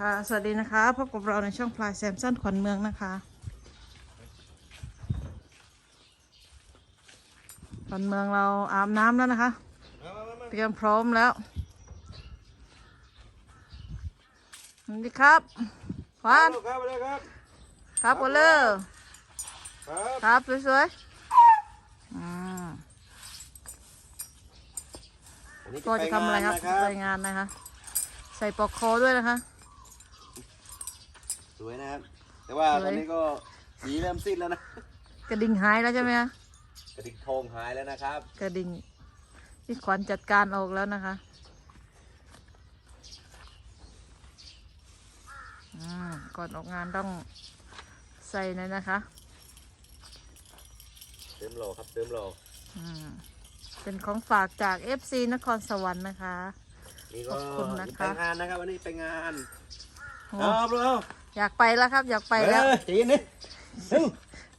ค่ะ สวัสดีนะคะพบกับเราในช่องพลายแซมสันขวัญเมืองนะคะขวัญเมืองเราอาบน้ำแล้วนะคะ เตรียมพร้อมแล้วสวัสดีครับขวัญครับไปเลยครับครับวอลเลอร์ครับครับสวยๆอืมวันนี้ก็จะทำอะไรครับปไปงานนงานนะคะ ใส่ปลอกคอด้วยนะคะส วยนะครับ แต่ว่าสวยตอนนี้ก็สีเริ่มสิ้นแล้วนะ กระดิ่งหายแล้วใช่ไหมคะกระดิ่งทองหายแล้วนะครับ กระดิ่งที่ขวัญจัดการออกแล้วนะคะอืมก่อนออกงานต้องใส่หน่อยนะคะ เติมโลครับเติมโลอืมเป็นของฝากจาก FC นครสวรรค์นะคะนี่ก็ขอบคุณนะคะไปงานนะครับวันนี้ไปงานโอ้เอาเรา อยากไปแล้วครับ อยากไปแล้ว เออใจเย็นนิดเฮ้ย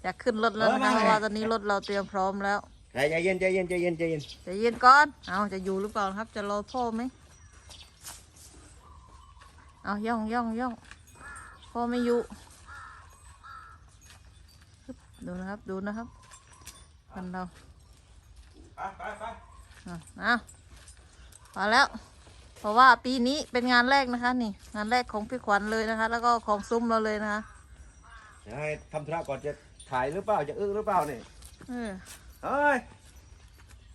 อยากขึ้นรถแล้วนะคะเออมา เพราะว่าตอนนี้รถเราเตรียมพร้อมแล้วใจเย็นใจเย็นใจเย็นใจเย็นใจะเย็นก่อน เอาจะอยู่หรือเปล่าครับ จะรอพ่อไหมเอาย่องย่องย่องพ่อไม่อยู่ฮึบดูนะครับดูนะครับกันเราไปไปไป เอาเอามาแล้ว เพราะว่าปีนี้เป็นงานแรกนะคะ นี่ งานแรกของพี่ขวัญเลยนะคะ แล้วก็ของซุ้มเราเลยนะคะเดี๋ยวให้ทำธุระก่อนจะถ่ายหรือเปล่าจะอึ้งหรือเปล่าเนี่ยเออเฮ้ย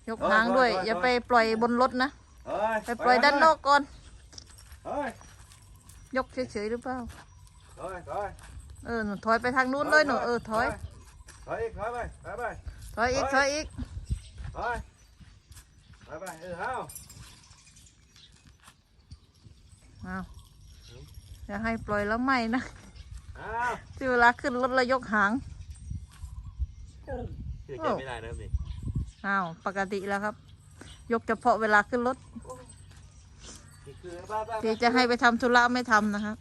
ยกหางด้วยโอ้ยโอ้ยอย่าไปปล่อยบนรถนะ เฮ้ยไปปล่อยด้านนอกก่อน เฮ้ย ยกเฉยๆหรือเปล่า เฮ้ยเฮ้ยเออหนูถอยไปทางนู้นเลยหนูเออถอย ถอยอีกถอยไปถอยไปถอยอีกถอยอีกถอยถอยไปเออเอาเอาอย่าให้ปล่อยแล้วไหมนะเอาที่เวลาขึ้นรถแล้วยกหางคือใจไม่ได้นะครับนี่อ้าวปกติแล้วครับ ยกเฉพาะเวลาขึ้นรถนี่คือบ้าบ้าที่จะให้ไปทำธุระไม่ทำนะครับ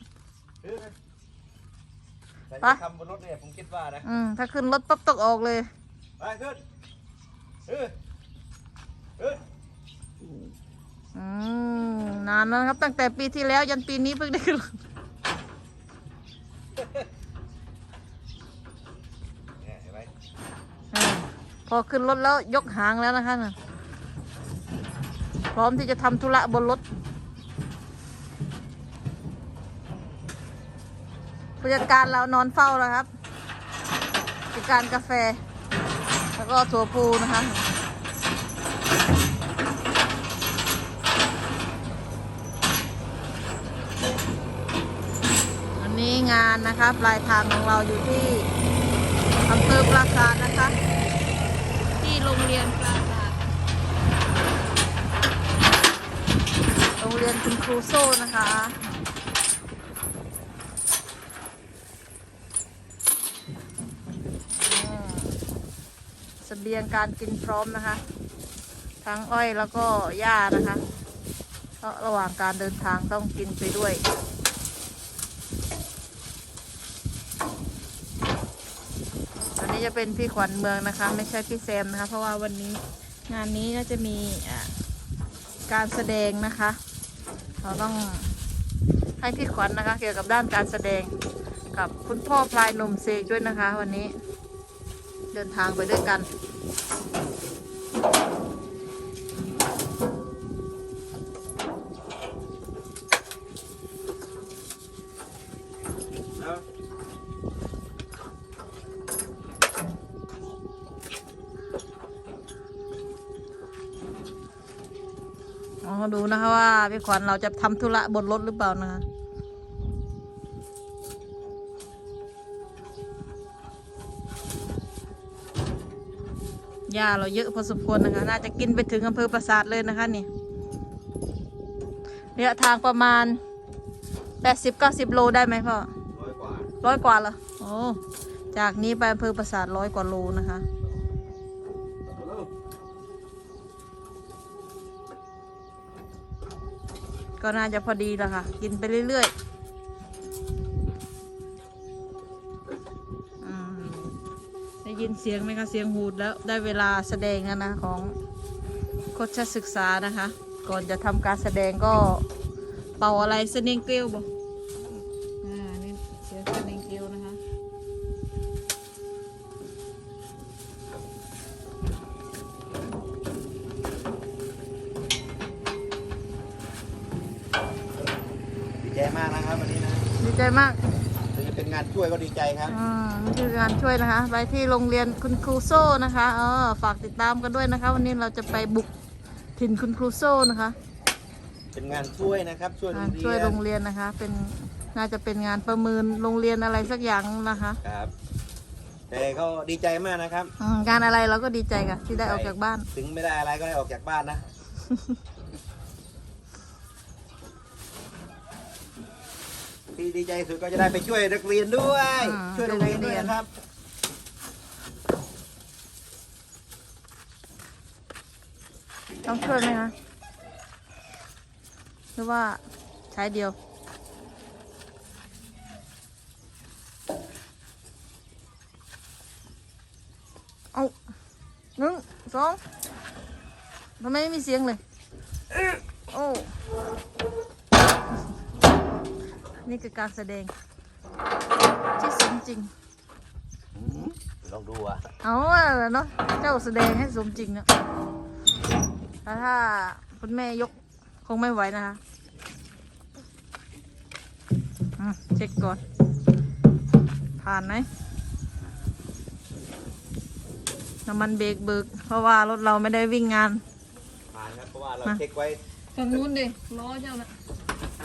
แต่ไปทำบนรถเนี่ยผมคิดว่านะอืมถ้าขึ้นรถปั๊บตกออกเลย ไปขึ้นเออเอออืม นานแล้วครับ ตั้งแต่ปีที่แล้วยันปีนี้เพิ่งได้ขึ้นรถเนี่ยเห็นไหมอืมพอขึ้นรถแล้วยกหางแล้วนะคะน่ะพร้อมที่จะทำธุระบนรถผู้จัดการเรานอนเฝ้าแล้วครับผู้จัดการกาแฟ แล้วก็ถั่วพูนะคะ นี้งานนะคะปลายทางของเราอยู่ที่อำเภอปราสาทนะคะ ที่โรงเรียนปราสาทโรงเรียนคุณครูโซ่นะคะอืมเสบียงการกินพร้อมนะคะ ทั้งอ้อยแล้วก็หญ้านะคะ เพราะระหว่างการเดินทางต้องกินไปด้วย นี้จะเป็นพี่ขวัญเมืองนะคะ ไม่ใช่พี่แซมนะคะ เพราะว่าวันนี้งานนี้ก็จะมีการแสดงนะคะ เราต้องให้พี่ขวัญนะคะ เกี่ยวกับด้านการแสดงกับคุณพ่อพลายหนุ่มเสกด้วยนะคะ วันนี้เดินทางไปด้วยกัน อ๋อดูนะคะว่าพี่ขวัญเราจะทำธุระบนรถหรือเปล่านะคะหญ้าเราเยอะพอสมควรนะคะ น่าจะกินไปถึงอำเภอปราสาทเลยนะคะนี่ระยะทางประมาณ 80-90 โลได้ไหมพ่อร้อยกว่าร้อยกว่าเหรอโอ้จากนี้ไปอำเภอปราสาทร้อยกว่าโลนะคะ เอา ก็น่าจะพอดีแล้วค่ะ กินไปเรื่อยๆได้ยินเสียงไหมคะ เสียงหูดแล้วได้เวลาแสดงแล้วนะของโคชศึกษานะคะ ก่อนจะทำการแสดงก็เป่าอะไรสนิงเกลียวบอก ใจมากนะครับวันนี้นะดีใจมากถึงจะเป็นงานช่วยก็ดีใจครับอ่านี่คืองานช่วยนะคะ ไปที่โรงเรียนคุณครูโซ่นะคะเออฝากติดตามกันด้วยนะคะ วันนี้เราจะไปบุกถิ่นคุณครูโซ่นะคะเป็นงานช่วยนะครับช่วยโรงงานเรีช่วยยโรนงเรียนนะคะ เป็นน่าจะเป็นงานประเมินโรงเรียนอะไรสักอย่างนะคะครับ แต่ก็ดีใจมากนะครับ อืมงานอะไรเราก็ดีใจค่ะที่ได้ออกจากบ้าน ถึงไม่ได้อะไรก็ได้ออกจากบ้านนะ ที่ดีใจสุดก็จะได้ไปช่วยนักเรียนด้วย อ่าช่วยโรงเรียนด้วยนะครับ ต้องช่วยไหมคะหรือว่าใช้เดียว เอาหนึ่งสองทำไมไม่มีเสียงเลย โอ้ นี่คือการแสดง ที่สมจริง ลองดูอะเอาอะเนาะเจ้าแสดงให้สมจริงเนาะแล้วถ้าคุณแม่ยกคงไม่ไหวนะคะอืมเช็คก่อน ผ่านไหมน้ำมันเบรกเบิก เพราะว่ารถเราไม่ได้วิ่งงาน ผ่านครับเพราะว่าเรามาเช็คไว้ฝั่งนู้นดิล้อเจ้านะ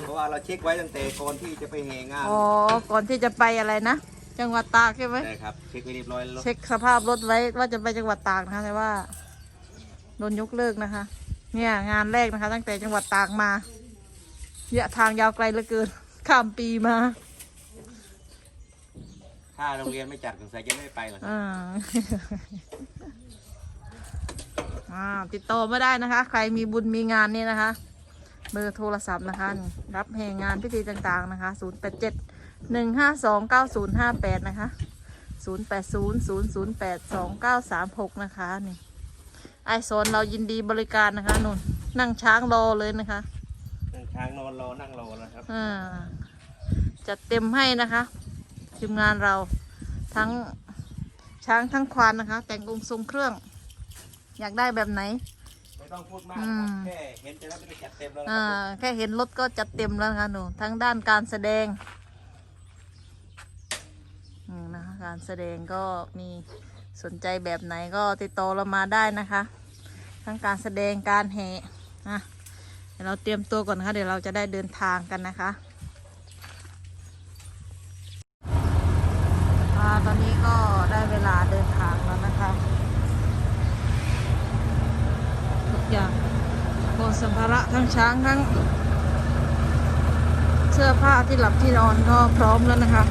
เพราะว่าเราเช็คไว้ตั้งแต่ก่อนที่จะไปแห่งานอ๋อ ก่อนที่จะไปอะไรนะ จังหวัดตากใช่ไหมใช่ครับเช็คไว้เรียบร้อยแล้วเช็คสภาพรถไว้ว่าจะไปจังหวัดตากนะคะแต่ว่าโดนยกเลิกนะคะ เนี่ยงานแรกนะคะ ตั้งแต่จังหวัดตากมาระยะทางยาวไกลเหลือเกิน ข้ามปีมา ถ้าโรงเรียนไม่จัดสงสัยจะไม่ไปหรอกครับอ่า อ่าติดต่อไม่ได้นะคะ ใครมีบุญมีงานนี่นะคะ เบอร์โทรศัพท์นะคะนี่รับแห่งานพิธีต่างๆนะคะ 0 8 7 1 5 2 9 0 5 8 นะคะ 0 8 0 0 0 8 2 9 3 6 นะคะนี่ไอโซนเรายินดีบริการนะคะนุ่นนั่งช้างรอเลยนะคะนั่งช้างนอนรอนั่งรอแล้วครับอ่าจัดเต็มให้นะคะทีมงานเราทั้งช้างทั้งควานนะคะ แต่งองค์ทรงเครื่อง อยากได้แบบไหนไม่ ต้องพูดมากอืนะครับมแค่เห็นจะได้ไปจัดเต็มแล้วนะอ่าครับแค่เห็นรถก็จัดเต็มแล้วนะคะหนูทั้งด้านการแสดงอืมนะคะการแสดงก็มีสนใจแบบไหนก็ติดต่อเรามาได้นะคะ ทั้งการแสดงการแห่อะเดี๋ยวเราเตรียมตัวก่อนนะคะเดี๋ยวเราจะได้เดินทางกันนะคะอ่าตอนนี้ก็ได้เวลาเดินทางแล้วนะคะทุก อย่างบนสัมภาระทั้งช้างทั้ง เสื้อผ้าที่หลับที่นอนก็พร้อมแล้วนะคะ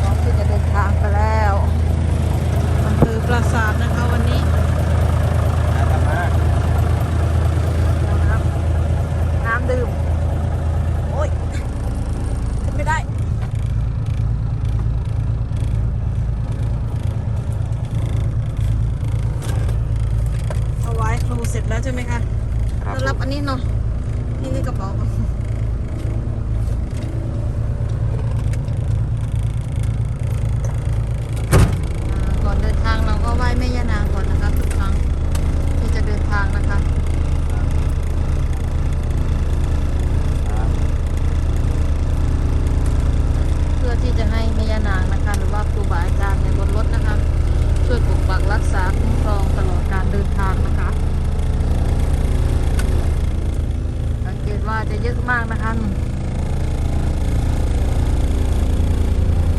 พร้อมที่จะเดินทางไปแล้วอำเภอปราสาทนะคะวันนี้ นะครับมา นะครับน้ำดื่ม โอ้ยขึ้นไม่ได้ เอาไว้ครูเสร็ จแล้วใช่ไหมคะครับเรารับอันนี้เนาะนี่นี่กระเป๋าอ่าก่อนเดินทางเราก็ไหว้แม่ย่านางก่อนนะคะทุกครั้งที่จะเดินทางนะคะเพื่อที่จะให้แม่ย่านางนะคะ หรือว่าครูบาอาจารย์ในบนรถนะคะ ช่วยปกปักรักษาคุ้มครองตลอดการเดินทางนะคะ สังเกต ว่าจะเยอะมากนะคะ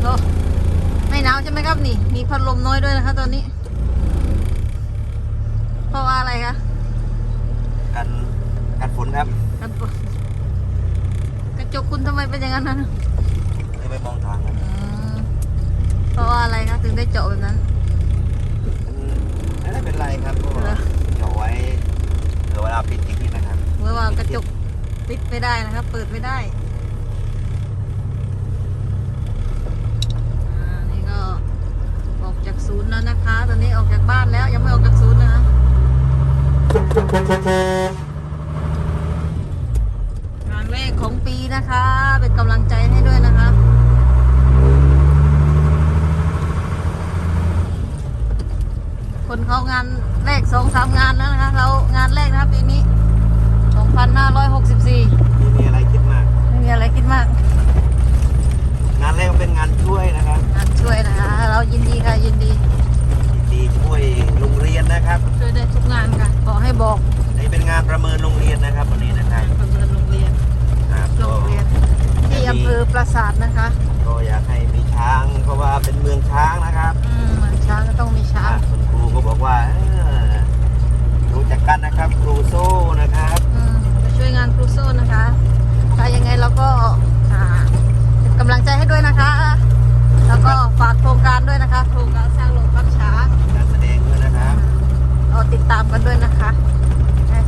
โอ้ไม่หนาวใช่ไหมครับนี่ มีพัดลมน้อยด้วยนะคะตอนนี้ เพราะว่าอะไรคะกันกันฝนครับกันฝนกระจกคุณทำไมเป็นอย่างนั้นนะจะไปมองทางครับอืมเพราะว่าอะไรคะถึงได้เจาะแบบนั้นไม่ได้เป็นไรครับก็เหรอเจาะไว้เผื่อเวลาปิดอีกนิดนะครับเมื่อว่ากระจก ปิดไม่ได้นะครับ เปิดไม่ได้อ่านี่ก็ออกจากศูนย์แล้วนะคะ ตอนนี้ออกจากบ้านแล้วยังไม่ออกจากศูนย์นะคะงานแรกของปีนะคะ เป็นกำลังใจให้ด้วยนะคะ บอก นี่เป็นงานประเมินโรงเรียนนะครับวันนี้นะครับประเมินโรงเรียนครับโรงเรียนที่อำเภอปราสาทนะคะก็อยากให้มีช้างเพราะว่าเป็นเมืองช้างนะครับเมืองช้างก็ต้องมีช้างคุณครูก็บอกว่ารู้จักกันนะครับ ครูโซ่นะครับ อืมาช่วยงานครูโซ่นะคะถ้ายังไงเราก็อ่ากำลังใจให้ด้วยนะคะ แล้วก็ฝากโคร ตามกันด้วยนะคะ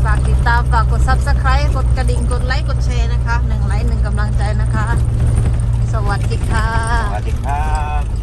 ฝากติดตามฝากกด subscribe กดกระดิ่งกดไลค์กดแชร์นะคะหนึ่งไลค์หนึ่งกำลังใจนะคะ สวัสดีค่ะ สวัสดีครับ